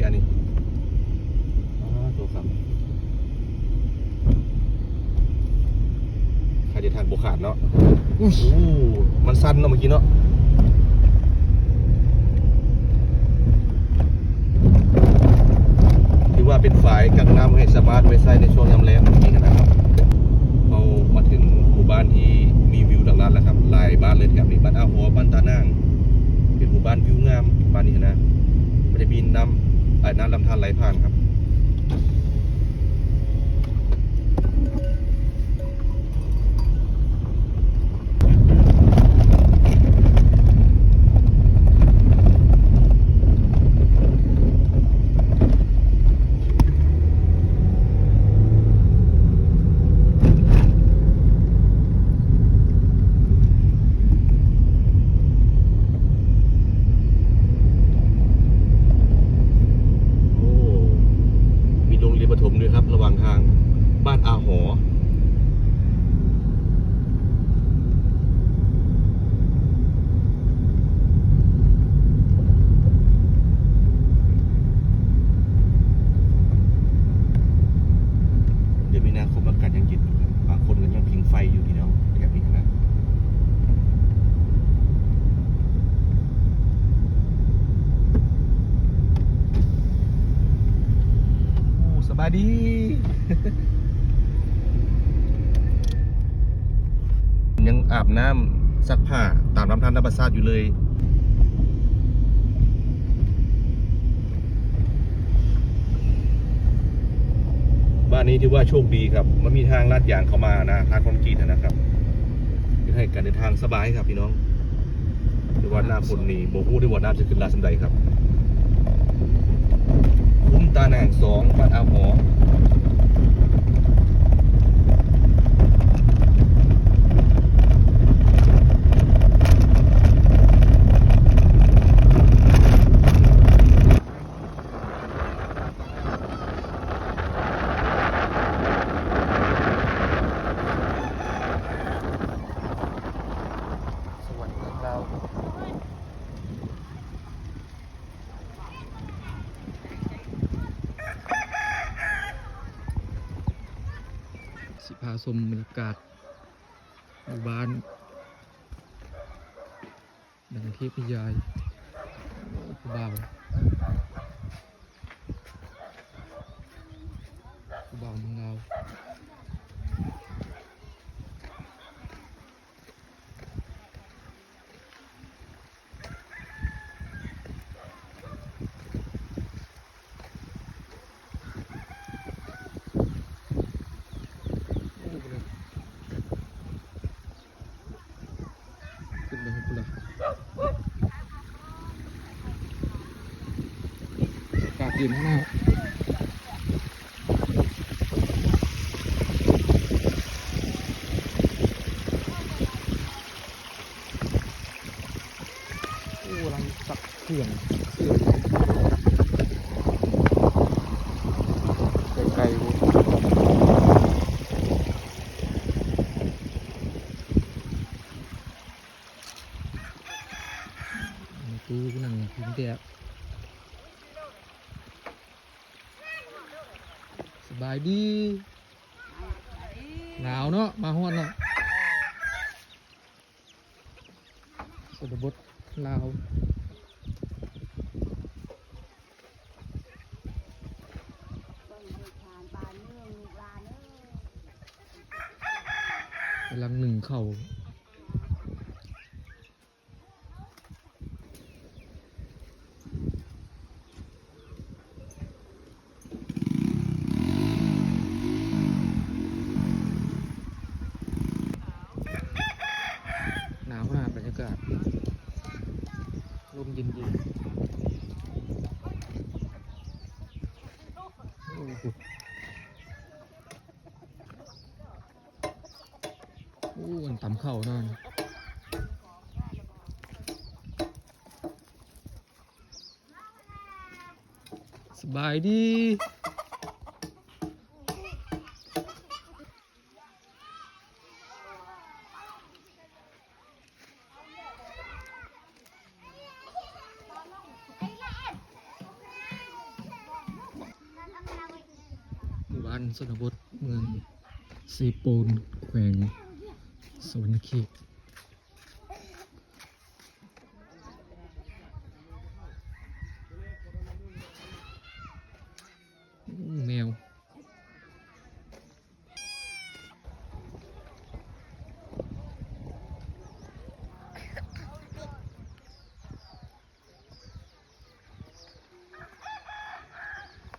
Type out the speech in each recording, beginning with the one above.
ที่อันนี้อ๋อตัวครับใครจะทานบุขาดเนาะอู้มันสั้นเนาะเมื่อกี้เนาะถือว่าเป็นฝ่ายกักน้ำให้สามารถไว้ใช้ในช่วงยามแล้งเมื่อกี้นะครับเรามาถึงหมู่บ้านที่มีวิวดังนั้นแล้วครับหลายบ้านเลยแถบนี้บ้านอาหัวบ้านตานาง เป็นหมู่บ้านวิวงามบ้านนี้นะมันจะมีน้ำไอ้ น้ำลำธารไหลผ่านครับ โอ้ มีโรงเรียนประถมด้วยครับ ระหว่างทางบ้านอาหอ เดือนมีนาคมอากาศยังเย็นอยู่ครับบางคนก็ยังพิงไฟอยู่ที่เนาะแถบนี้นะ โอ้ส บายดียังอาบน้ำซักผ้าตามน้ำทานธรรมชาติอยู่เลยบ้านนี้ถือว่าโชคดีครับ มันมีทางลาดยางเข้ามานะทางคอนกรีตนะครับที่ให้การเดินทางสบายครับพี่น้องหรือว่าหน้าฝนนี่โบกูได้ว่าน้ำจะขึ้นลาสันใดครับ ตาหนางสองบ้านอาหอ พาชมบรรยากาศหมู่บ้านดังเทพนิยายโอ้ผู้บ่าวผู้บ่าวเมืองลาวโอ้โหเลยขึ้นไปให้กูละ ย็นมากโอ้กำลังตักเขื่อนเขื่อนไกลๆวูตู้นั่งพิมพ์เตีย บายดี หนาวเนาะ มาฮอดเนาะสดบทลาวกำลังหนึ่งเข่า หนาวขนาดบรรยากาศลมเย็นๆ โอ้โหโอ้อันต่ำเข่านั่นสบายดี บ้านสนบทเมืองซีปูนแขวงสวรรณเขตแมว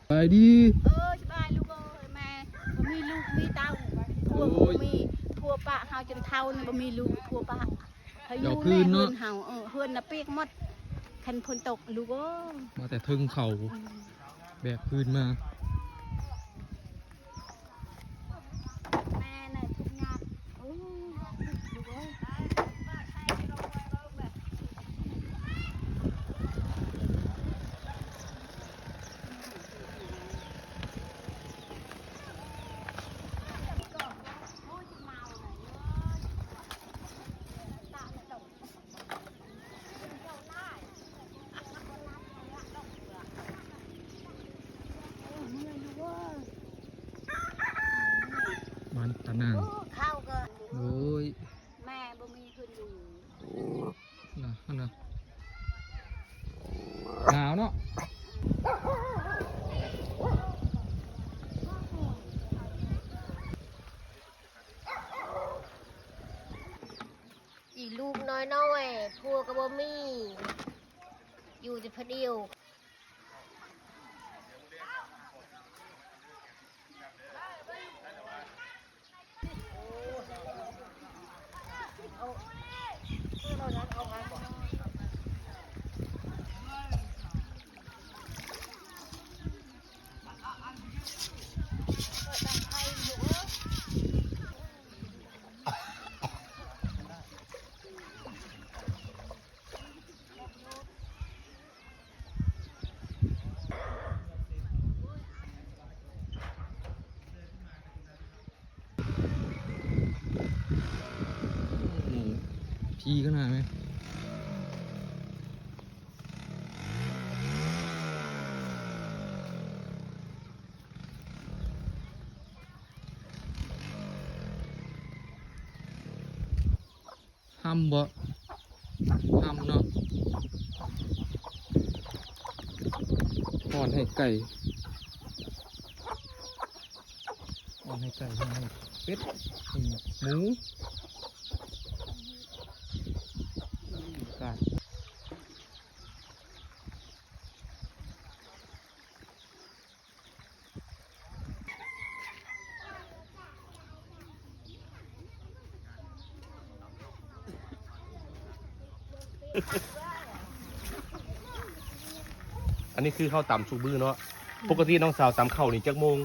ไปดี เออสบายลูกเอ้ยแม่บ่มีลูกมีเต้า พัวโอ้ยบ่มีพัวปะเฮาจนเท่านี่บ่มีลูกพัวปะเฮาอเดี๋ยยู่วคืนเนอะแม่เฮือนเฮาเออเฮือนน่ะเปียกหมดคันฝนตกลูกเอ้ยมาแต่ทึงเขาอืมแบกพื้นมา แม่น่ะทุกงานโอ้ยลูกเอ้ยเออเมื่อยลูกเอ้ย บ้า นตะนางโอ้ข้าวก็โอ้ยแม่บ่มีคืนอยู่นะนั่นนะหนาวเนาะอีลูกน้อยน้อยๆพัวกระบ่มี อยู่แต่เพอเดียว ท่านั้นเอางานก่อน พี่ขนาดไหมห้ำบ่ห้ำเนาะอ่อนให้ไก่อ่อนให้ไก่ให้เป็ดหมู อันนี้คือข้าวตำชูบื้อเนาะ ปกติน้องสาวตำข้าวนี่จักโมง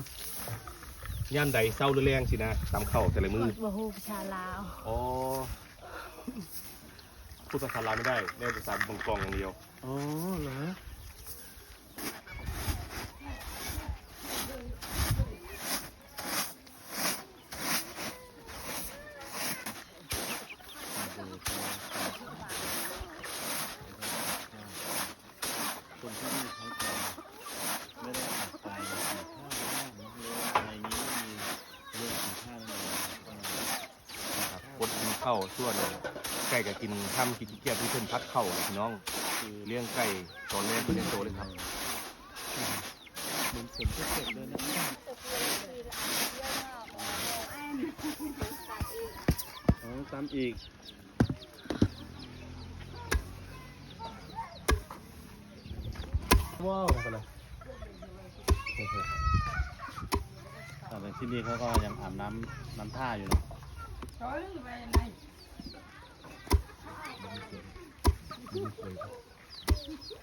ย่ามใดเศร้าหรือแรงสินะตำข้าวแต่ละมือบ่ฮู้ภาษาลาว อ๋อ พูดภาษาลาวไม่ได้ได้ภาษาบงกองอย่างเดียว อ๋อเหรอ คนที่นี่เขาจะไม่ได้ออกไปกินข้าวบ้างหรืออะไรนี้ไม่มีเรื่องกินข้าวเลย ครับ กดกินข้าส่วนไก่ก็กินข้ากินเกียวที่เพิ่นพัดเข้าเลยพี่น้องคือเลี้ยงไก่ตอนแรกเป็นโตเลยครับเหมือนฝนจะตกเลยนะอ๋อตามอีกว้าวไปเลยแต่ที่นี่เขาก็ยังอาบน้ำน้ำท่าอยู่นะ Thank you.